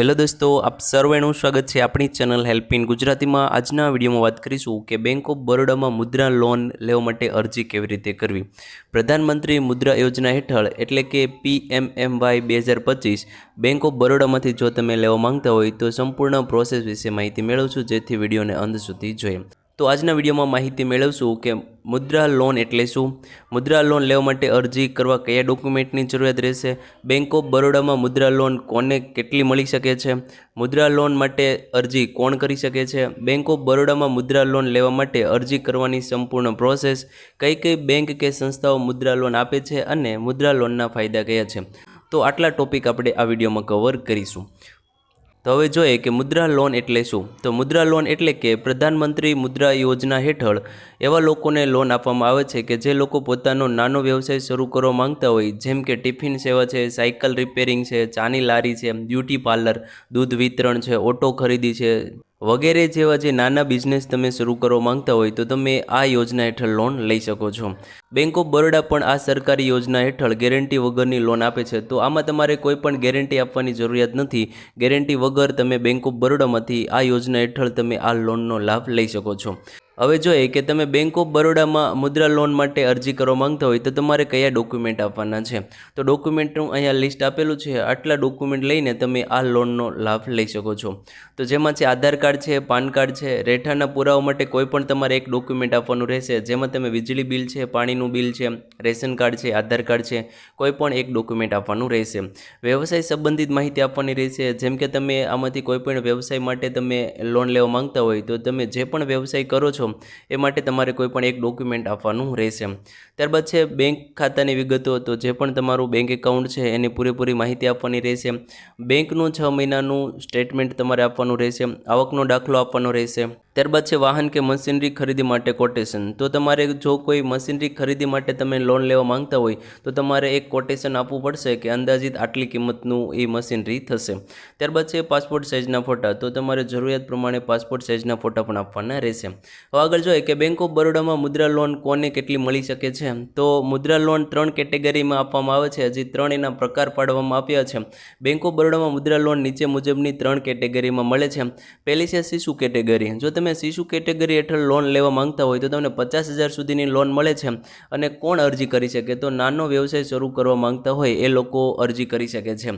Hello દોસ્તો, આપ સર્વેનું સ્વાગત છે આપણી ચેનલ હેલ્પ ઇન ગુજરાતીમાં. આજના વિડીયોમાં વાત કરીશું કે બેંક ઓફ બરોડામાં મુદ્રા લોન લેવા માટે અરજી કેવી રીતે કરવી. પ્રધાનમંત્રી મુદ્રા યોજના હેઠળ એટલે કે પી એમ એમ વાય બે હજાર પચીસ બેંક ઓફ બરોડામાંથી જો તમે લેવા માંગતા હોય તો સંપૂર્ણ પ્રોસેસ વિશે માહિતી મેળવશું, જેથી વિડીયોને અંત સુધી જોઈએ. તો આજના વિડીયોમાં માહિતી મેળવશું કે મુદ્રા લોન એટલે શું? મુદ્રા લોન લેવા માટે અરજી કરવા કયા ડોક્યુમેન્ટની જરૂરિયાત રહેશે? બેંક ઓફ બરોડામાં મુદ્રા લોન કોને કેટલી મળી શકે છે? મુદ્રા લોન માટે અરજી કોણ કરી શકે છે? બેંક ઓફ બરોડામાં મુદ્રા લોન લેવા માટે અરજી કરવાની સંપૂર્ણ પ્રોસેસ કઈ કઈ બેંક કે સંસ્થાઓ મુદ્રા લોન આપે છે અને મુદ્રા લોનના ફાયદા કયા છે? તો આટલા ટોપિક આપણે આ વિડીયોમાં કવર કરીશું. તો હવે જોઈએ કે મુદ્રા લોન એટલે શું? તો મુદ્રા લોન એટલે કે પ્રધાનમંત્રી મુદ્રા યોજના હેઠળ એવા લોકોને લોન આપવામાં આવે છે કે જે લોકો પોતાનો નાનો વ્યવસાય શરૂ કરવા માંગતા હોય, જેમ કે ટિફિન સેવા છે, સાયકલ રિપેરિંગ છે, ચાની લારી છે, બ્યુટી પાર્લર, દૂધ વિતરણ છે, ઓટો ખરીદી છે વગેરે જેવા જે નાના બિઝનેસ તમે શરૂ કરવા માંગતા હોય તો તમે આ યોજના હેઠળ લોન લઈ શકો છો. બેંક ઓફ બરોડા પણ આ સરકારી યોજના હેઠળ ગેરંટી વગરની લોન આપે છે. તો આમાં તમારે કોઈ પણ ગેરંટી આપવાની જરૂરિયાત નથી. ગેરંટી વગર તમે બેંક ઓફ બરોડામાંથી આ યોજના હેઠળ તમે આ લોનનો લાભ લઈ શકો છો. હવે જોઈએ કે તમે બેંક ઓફ બરોડામાં મુદ્રા લોન માટે અરજી કરવા માંગતા હોય તો તમારે કયા ડોક્યુમેન્ટ આપવાના છે? તો ડોક્યુમેન્ટનું અહીંયા લિસ્ટ આપેલું છે. આટલા ડોક્યુમેન્ટ લઈને તમે આ લોનનો લાભ લઈ શકો છો. તો જેમાં છે આધાર કાર્ડ છે, પાન કાર્ડ છે, રહેઠાણના પુરાવા માટે કોઈ પણ તમારે એક ડોક્યુમેન્ટ આપવાનું રહેશે. જેમાં તમે વીજળી બિલ છે, પાણીનું બિલ છે, રેશન કાર્ડ છે, આધાર કાર્ડ છે, કોઈ પણ એક ડોક્યુમેન્ટ આપવાનું રહેશે. વ્યવસાય સંબંધિત માહિતી આપવાની રહેશે. જેમ કે તમે આમાંથી કોઈ પણ વ્યવસાય માટે તમે લોન લેવા માંગતા હોય તો તમે જે પણ વ્યવસાય કરો છો એ માટે તમારે કોઈ પણ એક ડોક્યુમેન્ટ આપવાનું રહેશે ત્યારબાદ છે બેંક ખાતાની વિગતો તો જે પણ તમારું બેંક એકાઉન્ટ છે, એની પૂરેપૂરી માહિતી આપવાની રહેશે બેંકનું છ મહિનાનું સ્ટેટમેન્ટ તમારે આપવાનું રહેશે આવકનો દાખલો આપવાનો રહેશે ત્યારબાદ છે વાહન કે મશીનરી ખરીદી માટે કોટેશન તો તમારે જો કોઈ મશીનરી ખરીદી માટે તમે લોન લેવા માંગતા હોય, તો તમારે એક કોટેશન આપવું પડશે કે અંદાજિત આટલી કિંમતનું એ મશીનરી થશે. ત્યારબાદ છે પાસપોર્ટ સાઇઝના ફોટા, તો તમારે જરૂરિયાત પ્રમાણે પાસપોર્ટ સાઇઝના ફોટા પણ આપવાના રહેશે. હવે આગળ જોઈએ કે બેંક ઓફ બરોડામાં મુદ્રા લોન કોને કેટલી મળી શકે છે? તો મુદ્રા લોન ત્રણ કેટેગરીમાં આપવામાં આવે છે. હજી ત્રણ એના પ્રકાર પાડવામાં આપ્યા છે. બેંક ઓફ બરોડામાં મુદ્રા લોન નીચે મુજબની ત્રણ કેટેગરીમાં મળે છે. પહેલી છે શિશુ કેટેગરી જો તમે શિશુ કેટેગરી હેઠળ લોન લેવા માંગતા હોય તો તમને પચાસ હજાર સુધીની લોન મળે છે. અને કોણ અરજી કરી શકે? તો નાનો વ્યવસાય શરૂ કરવા માંગતા હોય એ લોકો અરજી કરી શકે છે.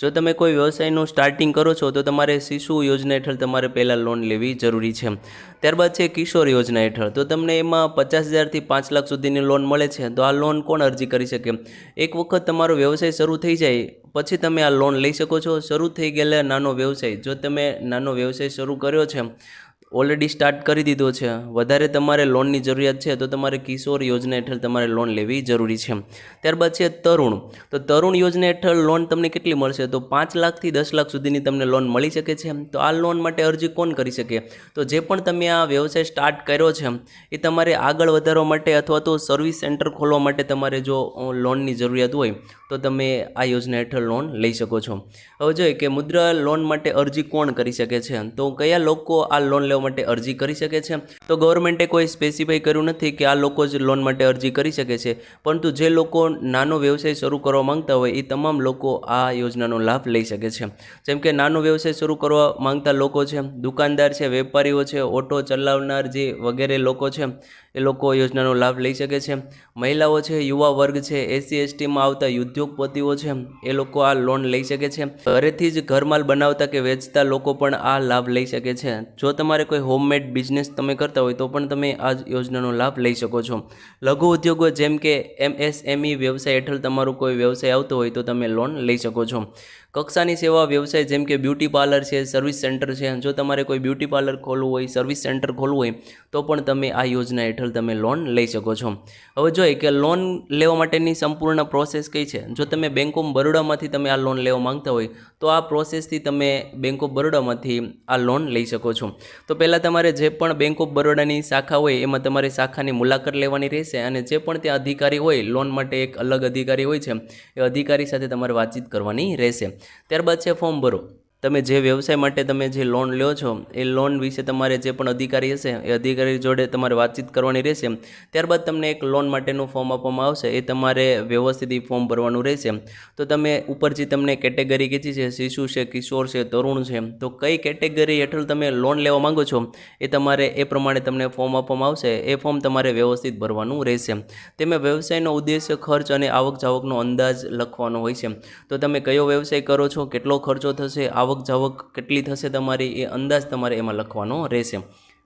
જો તમે કોઈ વ્યવસાયનું સ્ટાર્ટિંગ કરો છો, તો તમારે શિશુ યોજના હેઠળ તમારે પહેલાં લોન લેવી જરૂરી છે. ત્યારબાદ છે કિશોર યોજના હેઠળ. તો તમને એમાં પચાસ હજારથી પાંચ લાખ સુધીની લોન મળે છે. તો આ લોન કોણ અરજી કરી શકે? એક વખત તમારો વ્યવસાય શરૂ થઈ જાય, પછી તમે આ લોન લઈ શકો છો. શરૂ થઈ ગયેલા નાનો વ્યવસાય, જો તમે નાનો વ્યવસાય શરૂ કર્યો છે ઓલરેડી સ્ટાર્ટ કરી દીધો છે. વધારે તમારે લોનની જરૂરિયાત છે તો તમારે કિશોર યોજના હેઠળ તમારે લોન લેવી જરૂરી છે. ત્યારબાદ છે તરુણ. તો તરુણ યોજના હેઠળ લોન તમને કેટલી મળશે? તો પાંચ લાખથી દસ લાખ સુધીની તમને લોન મળી શકે છે. તો આ લોન માટે અરજી કોણ કરી શકે? તો જે પણ તમે આ વ્યવસાય સ્ટાર્ટ કર્યો છે, એ તમારે આગળ વધારવા માટે અથવા તો સર્વિસ સેન્ટર ખોલવા માટે તમારે જો લોનની જરૂરિયાત હોય તો તમે આ યોજના હેઠળ લોન લઈ શકો છો. હવે જોઈએ કે મુદ્રા લોન માટે અરજી કોણ કરી શકે છે? તો કયા લોકો આ લોન લેવા માટે અરજી કરી શકે છે? તો ગવર્મેન્ટે કોઈ સ્પેસિફાઈ કર્યું નથી કે આ લોકો જ લોન માટે અરજી કરી શકે છે. પરંતુ જે લોકો નાનો વ્યવસાય શરૂ કરવા માંગતા હોય એ તમામ લોકો આ યોજનાનો લાભ લઈ શકે છે. જેમ કે નાનો વ્યવસાય શરૂ કરવા માંગતા લોકો છે, દુકાનદાર છે, વેપારીઓ છે, ઓટો ચલાવનાર જે વગેરે લોકો છે, એ લોકો યોજનાનો લાભ લઈ શકે છે. મહિલાઓ છે, યુવા વર્ગ છે, એસસી, એસટીમાં આવતા ઉદ્યોગપતિઓ છે, એ લોકો આ લોન લઈ શકે છે. ઘરેથી જ ઘરમાલ બનાવતા કે વેચતા લોકો પણ આ લાભ લઈ શકે છે. જો તમારે કોઈ હોમમેડ બિઝનેસ તમે કરતા હોય તો પણ તમે આ યોજનાનો લાભ લઈ શકો છો. લઘુ ઉદ્યોગો જેમ કે એમએસએમઈ વ્યવસાય હેઠળ તમારો કોઈ વ્યવસાય આવતો હોય તો તમે લોન લઈ શકો છો. કક્ષાની સેવા વ્યવસાય જેમ કે બ્યુટી પાર્લર છે, સર્વિસ સેન્ટર છે જો તમારે કોઈ બ્યુટી પાર્લર ખોલવું હોય, સર્વિસ સેન્ટર ખોલવું હોય, તો પણ તમે આ યોજના હેઠળ તમે લોન લઈ શકો છો. હવે જોઈએ કે લોન લેવા માટેની સંપૂર્ણ પ્રોસેસ કઈ છે? જો તમે બેંક ઓફ બરોડામાંથી તમે આ લોન લેવા માંગતા હોય, તો આ પ્રોસેસથી તમે બેંક ઓફ બરોડામાંથી આ લોન લઈ શકો છો. તો પહેલાં તમારે જે પણ બેંક ઓફ બરોડાની શાખા હોય, એમાં તમારે શાખાની મુલાકાત લેવાની રહેશે, અને જે પણ ત્યાં અધિકારી હોય, લોન માટે એક અલગ અધિકારી હોય છે, એ અધિકારી સાથે તમારે વાતચીત કરવાની રહેશે. ત્યારબાદ છે ફોર્મ ભરો. તમે જે વ્યવસાય માટે તમે જે લોન લ્યો છો, એ લોન વિશે તમારે જે પણ અધિકારી હશે, એ અધિકારી જોડે તમારે વાતચીત કરવાની રહેશે. ત્યારબાદ તમને એક લોન માટેનું ફોર્મ આપવામાં આવશે, એ તમારે વ્યવસ્થિત ફોર્મ ભરવાનું રહેશે. તો તમે ઉપર જે તમને કેટેગરી કીધી છે, શિશુ છે, કિશોર છે, તરુણ છે, તો કઈ કેટેગરી હેઠળ તમે લોન લેવા માંગો છો, એ તમારે એ પ્રમાણે તમને ફોર્મ આપવામાં આવશે, એ ફોર્મ તમારે વ્યવસ્થિત ભરવાનું રહેશે. તેમાં વ્યવસાયનો ઉદ્દેશ્ય ખર્ચ અને આવક જાવકનો અંદાજ લખવાનો હોય છે. તો તમે કયો વ્યવસાય કરો છો, કેટલો ખર્ચો થશે, આવક જાવક કેટલી થશે તમારી એ અંદાજ તમારે એમાં લખવાનો રહેશે.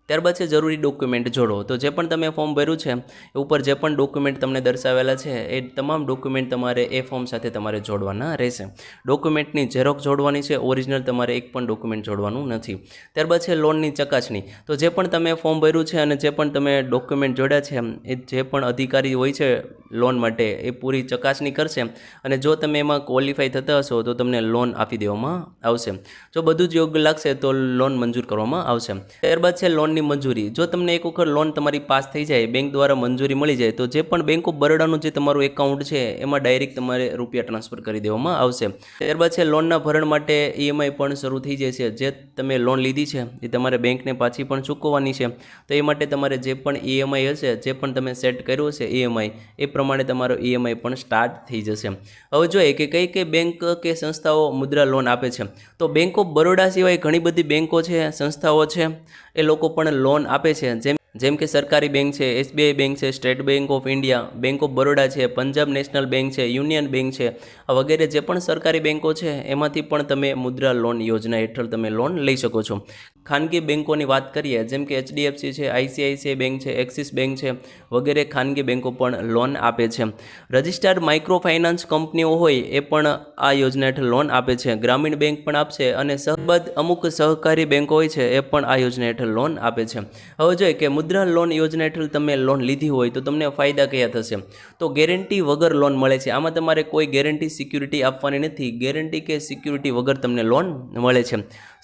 ત્યારબાદ છે જરૂરી ડોક્યુમેન્ટ જોડો. તો જે પણ તમે ફોર્મ ભર્યું છે, એ ઉપર જે પણ ડોક્યુમેન્ટ તમને દર્શાવેલા છે, એ તમામ ડોક્યુમેન્ટ તમારે એ ફોર્મ સાથે તમારે જોડવાના રહેશે. ડોક્યુમેન્ટની ઝેરોક જોડવાની છે ઓરિજિનલ તમારે એક પણ ડોક્યુમેન્ટ જોડવાનું નથી. ત્યારબાદ છે લોનની ચકાસણી. તો જે પણ તમે ફોર્મ ભર્યું છે અને જે પણ તમે ડોક્યુમેન્ટ જોડ્યા છે, એ જે પણ અધિકારી હોય છે લોન માટે, એ પૂરી ચકાસણી કરશે અને જો તમે એમાં ક્વોલિફાય થતા હશો, તો તમને લોન આપી દેવામાં આવશે. જો બધું જ યોગ્ય લાગશે, તો લોન મંજૂર કરવામાં આવશે. ત્યારબાદ છે લોનની મંજૂરી. જો તમને એક વખત લોન તમારી પાસ થઈ જાય, બેંક દ્વારા મંજૂરી મળી જાય, તો જે પણ બેંક ઓફ બરોડાનું જે તમારું એકાઉન્ટ છે, એમાં ડાયરેક્ટ તમારે રૂપિયા ટ્રાન્સફર કરી દેવામાં આવશે. ત્યારબાદ છે લોનના ભરણ માટે ઈએમઆઈ પણ શરૂ થઈ છે. જે તમે લોન લીધી છે, એ તમારે બેંકને પાછી પણ ચૂકવવાની છે. તો એ માટે તમારે જે પણ ઈએમઆઈ હશે, જે પણ તમે સેટ કર્યું હશે ઈએમઆઈ એ પ્રમાણે તમારો ઈએમઆઈ પણ સ્ટાર્ટ થઈ જશે. હવે જોઈએ કે કઈ કઈ બેંક કે સંસ્થાઓ મુદ્રા લોન આપે છે. તો બેંક ઓફ બરોડા સિવાય ઘણી બધી બેંકો છે, સંસ્થાઓ છે, એ લોકો પણ લોન આપે છે. જેમ જેમ કે સરકારી બેંક છે, એસબીઆઈ બેંક છે, state bank of India, bank of Baroda છે, પંજાબ નેશનલ બેંક છે, યુનિયન બેંક છે વગેરે જે પણ સરકારી બેંકો છે, એમાંથી પણ તમે મુદ્રા લોન યોજના હેઠળ તમે લોન લઈ શકો છો. ખાનગી બેંકોની વાત કરીએ, જેમ કે એચડીએફસી છે, આઈસીઆઈસીઆઈ બેંક છે, એક્સિસ બેંક છે, વગેરે ખાનગી બેંકો પણ લોન આપે છે. રજિસ્ટર્ડ માઇક્રો ફાઇનાન્સ કંપનીઓ હોય, એ પણ આ યોજના હેઠળ લોન આપે છે. ગ્રામીણ બેંક પણ આપશે અને સહબદ્ધ અમુક સહકારી બેંકો હોય છે, એ પણ આ યોજના હેઠળ લોન આપે છે. હવે જોઈએ કે મુદ્રા લોન યોજના હેઠળ તમે લોન લીધી હોય તો તમને ફાયદા કયા થશે? તો ગેરંટી વગર લોન મળે છે. આમાં તમારે કોઈ ગેરંટી સિક્યુરિટી આપવાની નથી. ગેરંટી કે સિક્યુરિટી વગર તમને લોન મળે છે.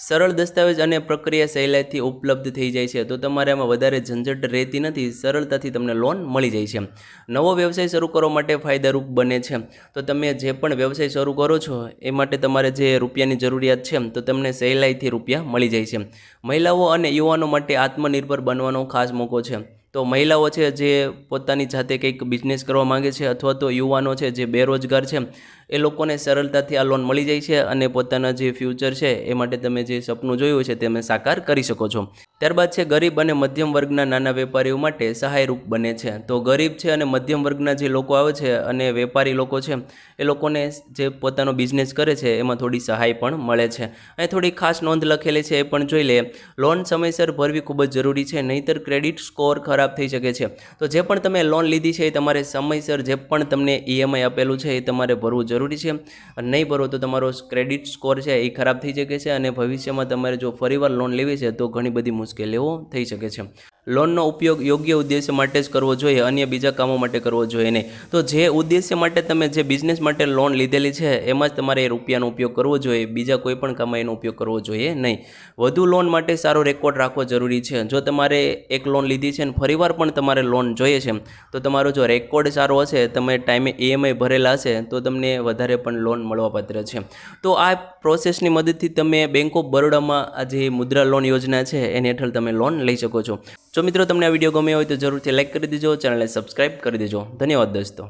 સરળ દસ્તાવેજ અને પ્રક્રિયા સહેલાઈથી ઉપલબ્ધ થઈ જાય છે. તો તમારે આમાં વધારે ઝંઝટ રહેતી નથી, સરળતાથી તમને લોન મળી જાય છે. નવો વ્યવસાય શરૂ કરવા માટે ફાયદારૂપ બને છે. તો તમે જે પણ વ્યવસાય શરૂ કરો છો, એ માટે તમારે જે રૂપિયાની જરૂરિયાત છે, તો તમને સહેલાઈથી રૂપિયા મળી જાય છે. મહિલાઓ અને યુવાનો માટે આત્મનિર્ભર બનવાનો ખાસ મોકો છે. તો મહિલાઓ છે, જે પોતાની જાતે કંઈક બિઝનેસ કરવા માંગે છે, અથવા તો યુવાનો છે, જે બેરોજગાર છે એ લોકોને સરળતાથી આ લોન મળી જાય છે અને પોતાના જે ફ્યુચર છે એ માટે તમે જે સપનું જોયું છે તમે સાકાર કરી શકો છો. ત્યારબાદ છે, ગરીબ અને મધ્યમ વર્ગના નાના વેપારીઓ માટે સહાયરૂપ બને છે. તો ગરીબ છે અને મધ્યમ વર્ગના જે લોકો આવે છે અને વેપારી લોકો છે, એ લોકોને જે પોતાનો બિઝનેસ કરે છે એમાં થોડી સહાય પણ મળે છે. અને થોડી ખાસ નોંધ લખેલી છે એ પણ જોઈ લે લોન સમયસર ભરવી ખૂબ જ જરૂરી છે, નહીંતર ક્રેડિટ સ્કોર ખરાબ થઈ શકે છે. તો જે પણ તમે લોન લીધી છે એ તમારે સમયસર જે પણ તમને ઈએમઆઈ આપેલું છે એ તમારે ભરવું જરૂરી છે. અને નહીં ભરો તો તમારો ક્રેડિટ સ્કોર છે એ ખરાબ થઈ શકે છે અને ભવિષ્યમાં તમારે જો ફરીવાર લોન લેવી છે તો ઘણી બધી મુશ્કેલીઓ થઈ શકે છે. લોનનો ઉપયોગ યોગ્ય ઉદ્દેશ્ય માટે જ કરવો જોઈએ, અન્ય બીજા કામો માટે કરવો જોઈએ નહીં. તો જે ઉદ્દેશ્ય માટે તમે જે બિઝનેસ માટે લોન લીધેલી છે, એમાં જ તમારે એ રૂપિયાનો ઉપયોગ કરવો જોઈએ, બીજા કોઈ પણ કામમાં એનો ઉપયોગ કરવો જોઈએ નહીં. વધુ લોન માટે સારો રેકોર્ડ રાખવો જરૂરી છે. જો તમારે એક લોન લીધી છે અને ફરીવાર પણ તમારે લોન જોઈએ છે, તો તમારો જો રેકોર્ડ સારો હશે, તમે ટાઈમે ઈએમઆઈ ભરેલા હશે, તો તમને વધારે પણ લોન મળવાપાત્ર છે. તો આ પ્રોસેસની મદદથી તમે બેંક ઓફ બરોડામાં આ જે મુદ્રા લોન યોજના છે, એની હેઠળ તમે લોન લઈ શકો છો. જો મિત્રો તમને આ વીડિયો ગમ્યો હોય તો જરૂરથી લાઇક કરી દેજો, ચેનલને સબસ્ક્રાઈબ કરી દેજો. ધન્યવાદ દોસ્તો.